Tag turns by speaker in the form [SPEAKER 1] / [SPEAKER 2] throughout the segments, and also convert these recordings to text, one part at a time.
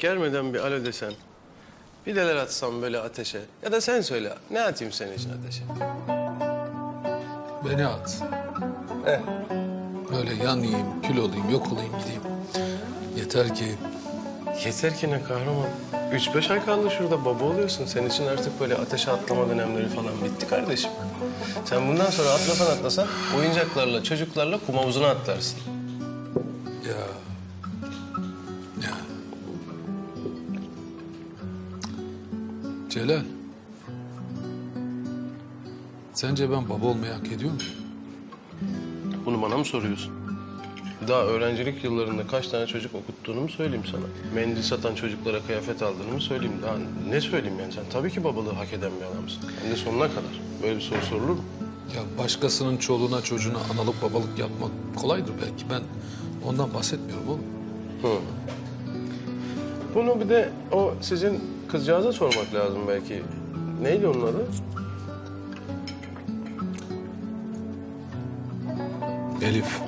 [SPEAKER 1] gelmeden bir alo desen. Bir deler atsam böyle ateşe. Ya da sen söyle. Ne atayım senin için ateşe?
[SPEAKER 2] Beni at.
[SPEAKER 1] Eh.
[SPEAKER 2] Böyle yanayım, kül olayım, yok olayım gideyim. Yeter ki
[SPEAKER 1] Yeter ki ne kahraman. Üç beş ay kaldı şurada baba oluyorsun. Senin için artık böyle ateşe atlama dönemleri falan bitti kardeşim. Sen bundan sonra atlasan atlasan oyuncaklarla, çocuklarla kum havuzuna atlarsın.
[SPEAKER 2] Ya... Celal. Sence ben baba olmayı hak ediyor muyum?
[SPEAKER 1] Bunu bana mı soruyorsun? Daha öğrencilik yıllarında kaç tane çocuk okuttuğunu mu söyleyeyim sana? Mendil satan çocuklara kıyafet aldığını mı söyleyeyim? Daha ne söyleyeyim yani? Sen tabii ki babalığı hak eden bir adamsın. Hem de sonuna kadar. Böyle bir soru sorulur mu?
[SPEAKER 2] Ya başkasının çoluğuna çocuğuna analık babalık yapmak kolaydır belki. Ben ondan bahsetmiyorum oğlum.
[SPEAKER 1] Hı. Bunu bir de o sizin kızcağıza sormak lazım belki. Neydi onun adı?
[SPEAKER 2] Elif.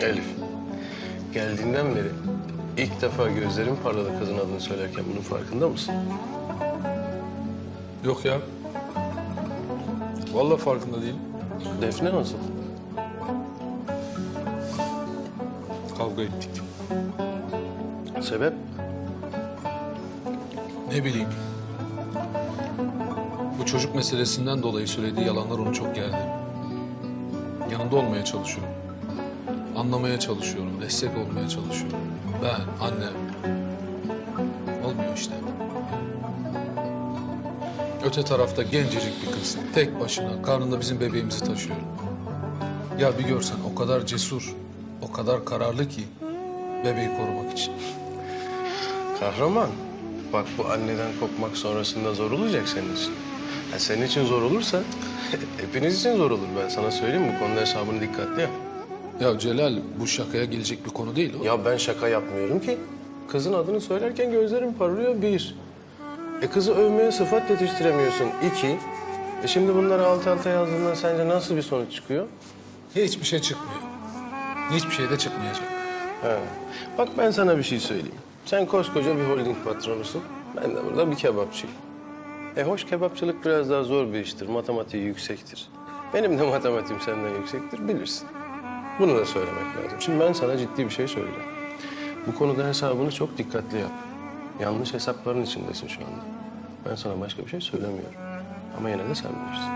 [SPEAKER 1] Elif. Geldiğinden beri ilk defa gözlerim parladı kızın adını söylerken. Bunun farkında mısın?
[SPEAKER 2] Yok ya. Vallahi farkında değilim.
[SPEAKER 1] Defne nasıl?
[SPEAKER 2] Kavga ettik.
[SPEAKER 1] Sebep?
[SPEAKER 2] Ne bileyim. Bu çocuk meselesinden dolayı söylediği yalanlar onu çok gerdi. Yanında olmaya çalışıyorum. Anlamaya çalışıyorum, destek olmaya çalışıyorum. Ben, annem. Olmuyor işte. Öte tarafta gencecik bir kız. Tek başına karnında bizim bebeğimizi taşıyor. Ya bir görsen o kadar cesur, o kadar kararlı ki bebeği korumak için.
[SPEAKER 1] Kahraman. Bak bu anneden kopmak sonrasında zor olacak senin için. Ha, senin için zor olursa hepiniz için zor olur. Ben sana söyleyeyim bu konuda hesabını dikkatli yap.
[SPEAKER 2] Ya Celal bu şakaya gelecek bir konu değil o.
[SPEAKER 1] Ya ben şaka yapmıyorum ki. Kızın adını söylerken gözlerim parlıyor bir. E kızı övmeye sıfat yetiştiremiyorsun iki. E şimdi bunları alt alta yazdığında sence nasıl bir sonuç çıkıyor?
[SPEAKER 2] Hiçbir şey çıkmıyor. Hiçbir şey de çıkmayacak.
[SPEAKER 1] Ha. Bak ben sana bir şey söyleyeyim. Sen koskoca bir holding patronusun. Ben de burada bir kebapçıyım. E hoş kebapçılık biraz daha zor bir iştir. Matematiği yüksektir. Benim de matematiğim senden yüksektir bilirsin. Bunu da söylemek lazım. Şimdi ben sana ciddi bir şey söyleyeceğim. Bu konuda hesabını çok dikkatli yap. Yanlış hesapların içindesin şu anda. Ben sana başka bir şey söylemiyorum. Ama yine de sen bilirsin.